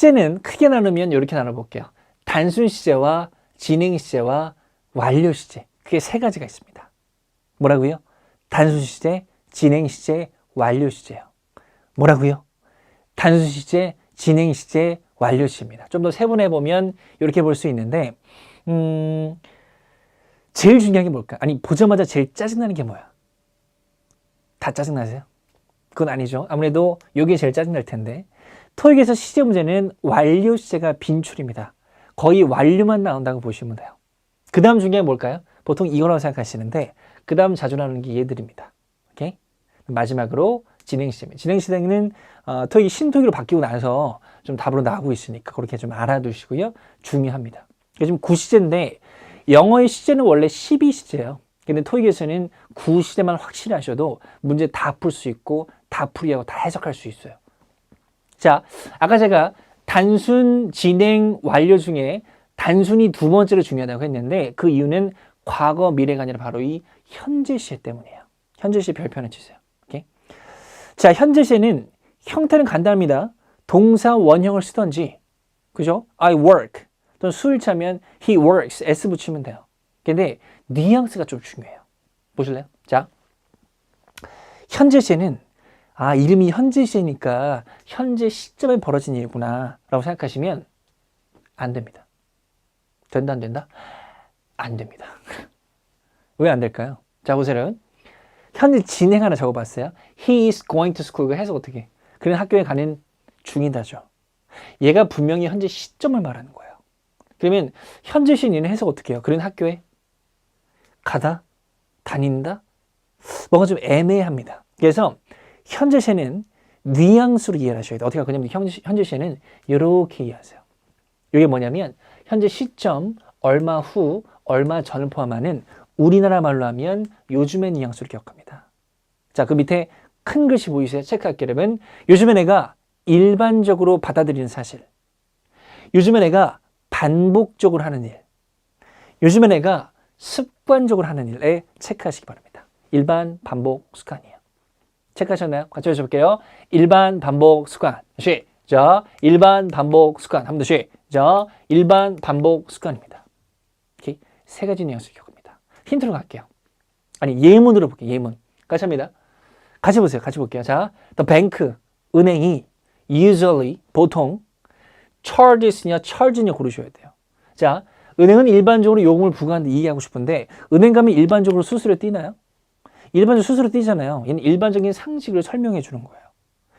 시제는 크게 나누면 이렇게 나눠볼게요. 단순 시제와 진행 시제와 완료 시제. 그게 세 가지가 있습니다. 뭐라고요? 단순 시제, 진행 시제, 완료 시제요. 뭐라고요? 단순 시제, 진행 시제, 완료 시제입니다. 좀 더 세분해 보면 이렇게 볼 수 있는데, 음, 제일 중요한 게 뭘까? 아니, 보자마자 제일 짜증나는 게 뭐야? 다 짜증나세요? 그건 아니죠. 아무래도 이게 제일 짜증날 텐데. 토익에서 시제 문제는 완료 시제가 빈출입니다. 거의 완료만 나온다고 보시면 돼요. 그 다음 중요한 게 뭘까요? 보통 이거라고 생각하시는데, 그 다음 자주 나오는 게 얘들입니다. 오케이? 마지막으로 진행 시제입니다. 진행 시제는 어, 토익이 신토익으로 바뀌고 나서 좀 답으로 나오고 있으니까 그렇게 좀 알아두시고요. 중요합니다. 지금 9시제인데 영어의 시제는 원래 12시제예요. 근데 토익에서는 9시제만 확실히 하셔도 문제 다 풀 수 있고 다 풀이하고 다 해석할 수 있어요. 자, 아까 제가 단순 진행 완료 중에 단순히 두 번째로 중요하다고 했는데 그 이유는 과거 미래가 아니라 바로 이 현재 시제 때문이에요. 현재 시제 별표는 치세요. 오케이? 자, 현재 시제는 형태는 간단합니다. 동사 원형을 쓰던지, 그죠? I work. 또는 수일 차면 he works. s 붙이면 돼요. 근데 뉘앙스가 좀 중요해요. 보실래요? 자, 현재 시제는 아, 이름이 현재 시제니까 현재 시점에 벌어진 일이구나 라고 생각하시면 안 됩니다. 된다, 안 된다? 안 됩니다. 왜 안 될까요? 자, 보세요. 현재 진행 하나 적어봤어요. He is going to school. 그 해석 어떻게? 그는 학교에 가는 중이다죠. 얘가 분명히 현재 시점을 말하는 거예요. 그러면 현재 시는 해석 어떻게 해요? 그는 학교에 가다? 다닌다? 뭔가 좀 애매합니다. 그래서 현재 시는 뉘앙스로 이해를 하셔야 돼요. 어떻게 할 거냐면 현재, 시는 이렇게 이해하세요. 이게 뭐냐면 현재 시점, 얼마 후, 얼마 전을 포함하는 우리나라 말로 하면 요즘의 뉘앙스를 기억합니다. 자, 그 밑에 큰 글씨 보이세요? 체크할게요. 여러분. 요즘에 내가 일반적으로 받아들이는 사실. 요즘에 내가 반복적으로 하는 일. 요즘에 내가 습관적으로 하는 일에 체크하시기 바랍니다. 일반, 반복, 습관이에요. 체크하셨나요? 같이 해볼게요. 일반, 반복, 습관. 시작. 일반, 반복, 습관. 한번 더 시작. 일반, 반복, 습관입니다. 오케이? 세 가지 뉘앙스 기억합니다. 힌트로 갈게요. 아니, 예문으로 볼게요. 예문. 같이 합니다. 같이 보세요. 같이 볼게요. 자, the bank, 은행이 usually, 보통 charges냐, charge냐 고르셔야 돼요. 자, 은행은 일반적으로 요금을 부과하는데 이해하고 싶은데 은행 가면 일반적으로 수수료 띄나요? 일반적으로 수수료 띄잖아요. 얘는 일반적인 상식을 설명해 주는 거예요.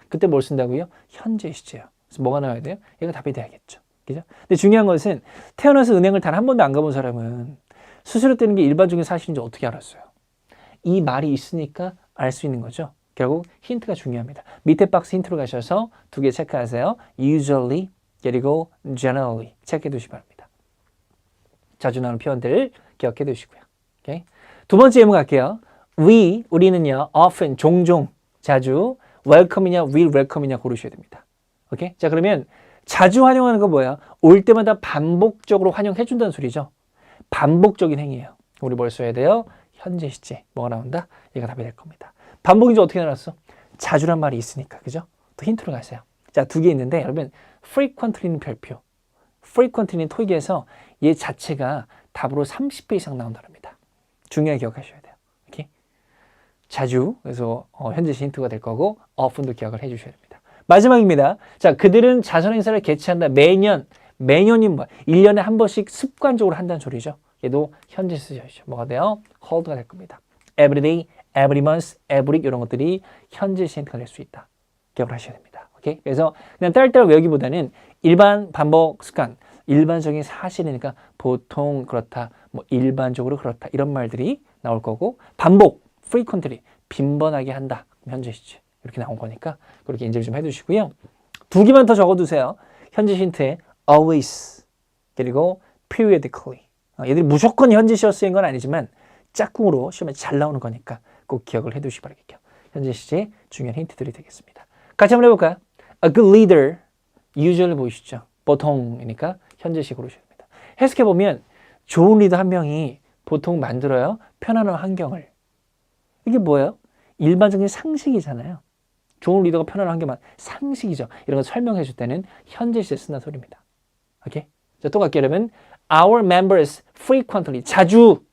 그때 뭘 쓴다고요? 현재 시제요. 그래서 뭐가 나와야 돼요? 얘가 답이 돼야겠죠. 그죠? 근데 중요한 것은 태어나서 은행을 단 한 번도 안 가본 사람은 수수료 떼는 게 일반적인 사실인지 어떻게 알았어요? 이 말이 있으니까 알 수 있는 거죠. 결국 힌트가 중요합니다. 밑에 박스 힌트로 가셔서 두 개 체크하세요. usually 그리고 generally 체크해 두시기 바랍니다. 자주 나오는 표현들 기억해 두시고요. 오케이? 두 번째 예문 갈게요. We 우리는요 often 종종 자주 welcome이냐 will welcome이냐 고르셔야 됩니다. 오케이? 자 그러면 자주 환영하는 건 뭐야? 올 때마다 반복적으로 환영해 준다는 소리죠. 반복적인 행위예요. 우리 뭘 써야 돼요? 현재 시제 뭐가 나온다? 얘가 답이 될 겁니다. 반복인지 어떻게 나왔어? 자주란 말이 있으니까 그죠? 또 힌트로 가세요. 자 두 개 있는데 여러분 frequently는 별표, frequently는 토익에서 얘 자체가 답으로 30배 이상 나온다랍니다. 중요하게 기억하셔야 돼요. 자주 그래서 어, 현재 시 힌트가 될 거고 often도 기억을 해주셔야 됩니다. 마지막입니다. 자 그들은 자선 행사를 개최한다. 매년 매년이 뭐 1년에 한 번씩 습관적으로 한다는 소리죠. 얘도 현재 쓰셔야죠. 뭐가 돼요? hold가 될 겁니다. every day, every month, every 이런 것들이 현재 시 힌트가 될 수 있다. 기억을 하셔야 됩니다. 오케이? 그래서 그냥 딸딸 외우기보다는 일반 반복 습관, 일반적인 사실이니까 보통 그렇다, 뭐 일반적으로 그렇다 이런 말들이 나올 거고 반복, frequently 빈번하게 한다. 현재 시제 이렇게 나온 거니까 그렇게 인지를 좀 해두시고요. 두 개만 더 적어두세요. 현재 힌트에 always 그리고 periodically 어, 얘들이 무조건 현재 시어 쓰인 건 아니지만 짝꿍으로 시험에 잘 나오는 거니까 꼭 기억을 해두시기 바라겠죠. 현재 시제 중요한 힌트들이 되겠습니다. 같이 한번 해볼까요? A good leader usually 보이시죠? 보통이니까 현재시 고르셔야 됩니다. 해석해 보면 좋은 리더 한 명이 보통 만들어요 편안한 환경을. 이게 뭐예요? 일반적인 상식이잖아요. 좋은 리더가 편안한 게 많. 상식이죠. 이런 거 설명해 줄 때는 현재 시제 쓴다는 소리입니다. 오케이? 자, 또 갈게요. 여러분. Our members frequently 자주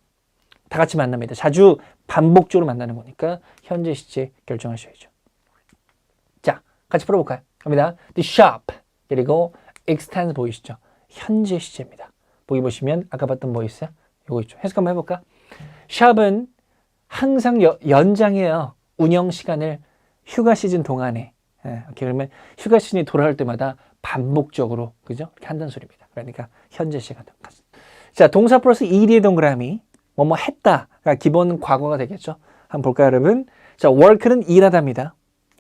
다 같이 만납니다. 자주 반복적으로 만나는 거니까 현재 시제 결정하셔야죠. 자, 같이 풀어볼까요? 갑니다. The shop 그리고 extend 보이시죠? 현재 시제입니다. 보기 보시면 아까 봤던 뭐 있어요? 요거 있죠. 해석 한번 해볼까? 샵은 항상 여- 연장해요. 운영 시간을 휴가 시즌 동안에. 예, 그러면 휴가 시즌이 돌아올 때마다 반복적으로 그죠? 이렇게 한다는 소리입니다. 그러니까 현재 시간. 자, 동사 플러스 ED의 동그라미. 뭐뭐 했다가 기본 과거가 되겠죠. 한번 볼까요, 여러분? 자, work는 일하다입니다.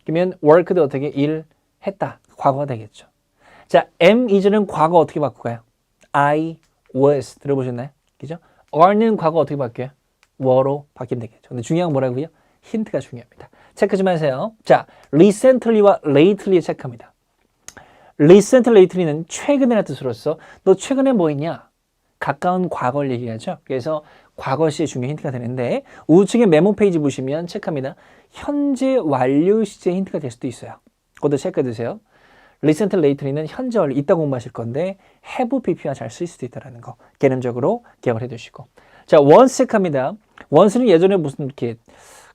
그러면 work도 어떻게 일 했다. 과거가 되겠죠. 자, am is는 과거 어떻게 바꾸어요? I was 들어보셨나요? 그죠? are는 과거 어떻게 바뀌어요? Were로 바뀌면 되겠죠. 근데 중요한 건 뭐라고요? 힌트가 중요합니다. 체크 좀 하세요. 자, recently와 lately 체크합니다. recent lately는 최근이라는 뜻으로서 너 최근에 뭐 했냐? 가까운 과거를 얘기하죠. 그래서 과거 시의 중요 힌트가 되는데 우측에 메모 페이지 보시면 체크합니다. 현재 완료 시제 힌트가 될 수도 있어요. 그것도 체크해 두세요. recent lately는 현재 완료 이따 공부하실 건데 have pp와 잘 쓸 수도 있다는 거 개념적으로 기억을 해 두시고 자 once 체크합니다. Once는 예전에 무슨 이렇게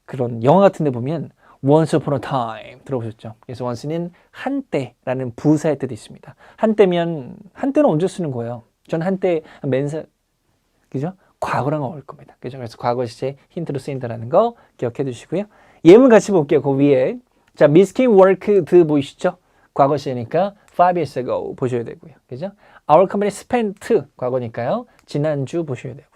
그런 영화 같은 데 보면 once upon a time 들어보셨죠? 그래서 once는 한때라는 부사의 뜻이 있습니다. 한때면 한때는 언제 쓰는 거예요? 전 한때 맨사 그죠? 과거랑 어울릴 겁니다. 그죠? 그래서 과거 시제 힌트로 쓰인다는 거 기억해 두시고요. 예문 같이 볼게요. 그 위에 자 Miss Kim worked 보이시죠? 과거 시제니까 five years ago 보셔야 되고요. 그죠? Our company spent 과거니까요. 지난주 보셔야 되고요.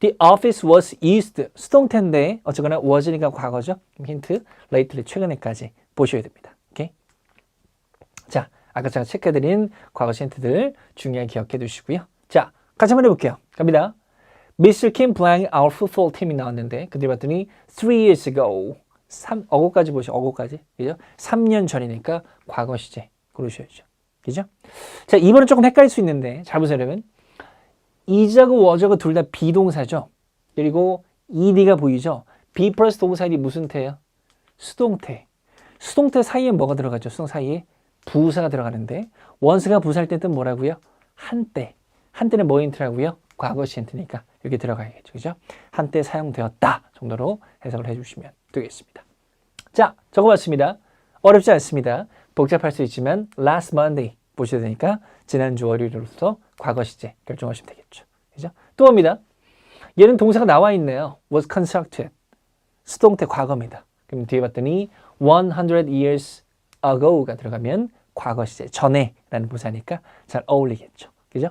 The office was used 수동태인데 어쨌거나 was니까 과거죠. 힌트 lately 최근에까지 보셔야 됩니다. 오케이? 자, 아까 제가 체크해드린 과거 힌트들 중요하게 기억해 두시고요. 자, 같이 한번 해볼게요. 갑니다. Mr. Kim playing our football team이 나왔는데 그들 봤더니 three years ago 3, 어고까지 보시죠. 어고까지. 그죠? 3년 전이니까 과거 시제 고르셔야죠. 그죠? 자, 이번엔 조금 헷갈릴 수 있는데 잘 보세요, 여러분. 이자고 워저고 둘 다 비동사죠. 그리고 ed가 보이죠? be 플러스 동사이 무슨 태예요? 수동태. 수동태 사이에 뭐가 들어가죠? 수동 사이에 부사가 들어가는데 원스가 부사일 때는 뭐라고요? 한때. 한때는 뭐 힌트라고요? 과거 시 힌트니까 여기 들어가야겠죠. 그죠? 한때 사용되었다 정도로 해석을 해주시면 되겠습니다. 자, 적어봤습니다. 어렵지 않습니다. 복잡할 수 있지만 last Monday 보셔야 되니까 지난주 월요일로부터 과거 시제 결정하시면 되겠죠. 그죠? 또 옵니다. 얘는 동사가 나와 있네요. was constructed. 수동태 과거입니다. 그럼 뒤에 봤더니 100 years ago가 들어가면 과거 시제 전에라는 부사니까 잘 어울리겠죠. 그죠?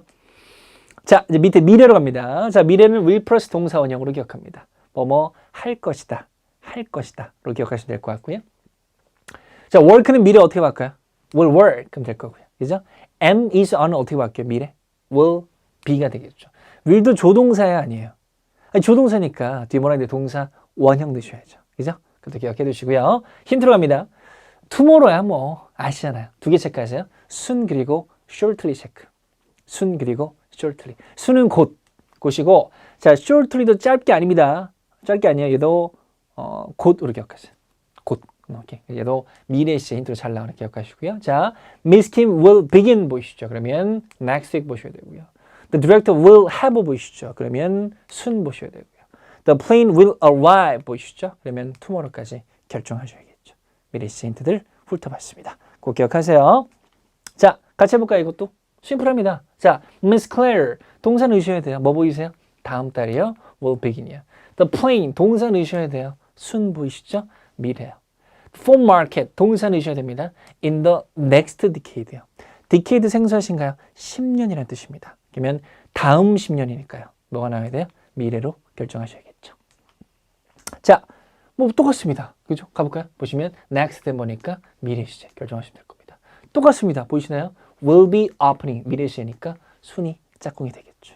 자, 이제 밑에 미래로 갑니다. 자, 미래는 will 플러스 동사 원형으로 기억합니다. 뭐뭐 할 것이다. 할 것이다로 기억하시면 될 것 같고요. 자, work는 미래 어떻게 바꿔요? will work 그럼 될 거고요. 그죠? am is on은 어떻게 바뀌어요? 미래? will be가 되겠죠. will도 조동사야 아니에요. 아니, 조동사니까 뒤에 뭐라 했는데 동사 원형 드셔야죠. 그죠? 그것도 기억해 두시고요. 힌트로 갑니다. tomorrow야 뭐 아시잖아요. 두 개 체크하세요. 순 그리고 shortly 체크. 순 그리고 shortly. 순은 곧 곧이고 자 shortly도 짧게 아닙니다. 짧게 아니에요. 얘도 어, 곧으로 기억하세요. 곧. 오케이. 얘도 미래 시제 힌트로 잘 나오는 기억하시고요. 자, Miss Kim will begin 보이시죠? 그러면 next week 보셔야 되고요. The director will have 보이시죠? 그러면 soon 보셔야 되고요. The plane will arrive 보이시죠? 그러면 tomorrow까지 결정하셔야겠죠. 미래 시제 힌트들 훑어봤습니다. 꼭 기억하세요. 자, 같이 해볼까요? 이것도 심플합니다. 자, Miss Claire 동사 넣으셔야 돼요. 뭐 보이세요? 다음 달이요. will begin이요. The plane 동사 넣으셔야 돼요. soon 보이시죠? 미래요. For market 동사 넣으셔야 됩니다. In the next decade요. decade 생소하신가요? 10년이라는 뜻입니다. 그러면 다음 10년이니까요. 뭐가 나와야 돼요? 미래로 결정하셔야겠죠. 자, 뭐 똑같습니다. 그죠? 가볼까요? 보시면 next 보니까 미래 시제 결정하시면 될 겁니다. 똑같습니다. 보이시나요? will be opening 미래 시제니까 순이 짝꿍이 되겠죠.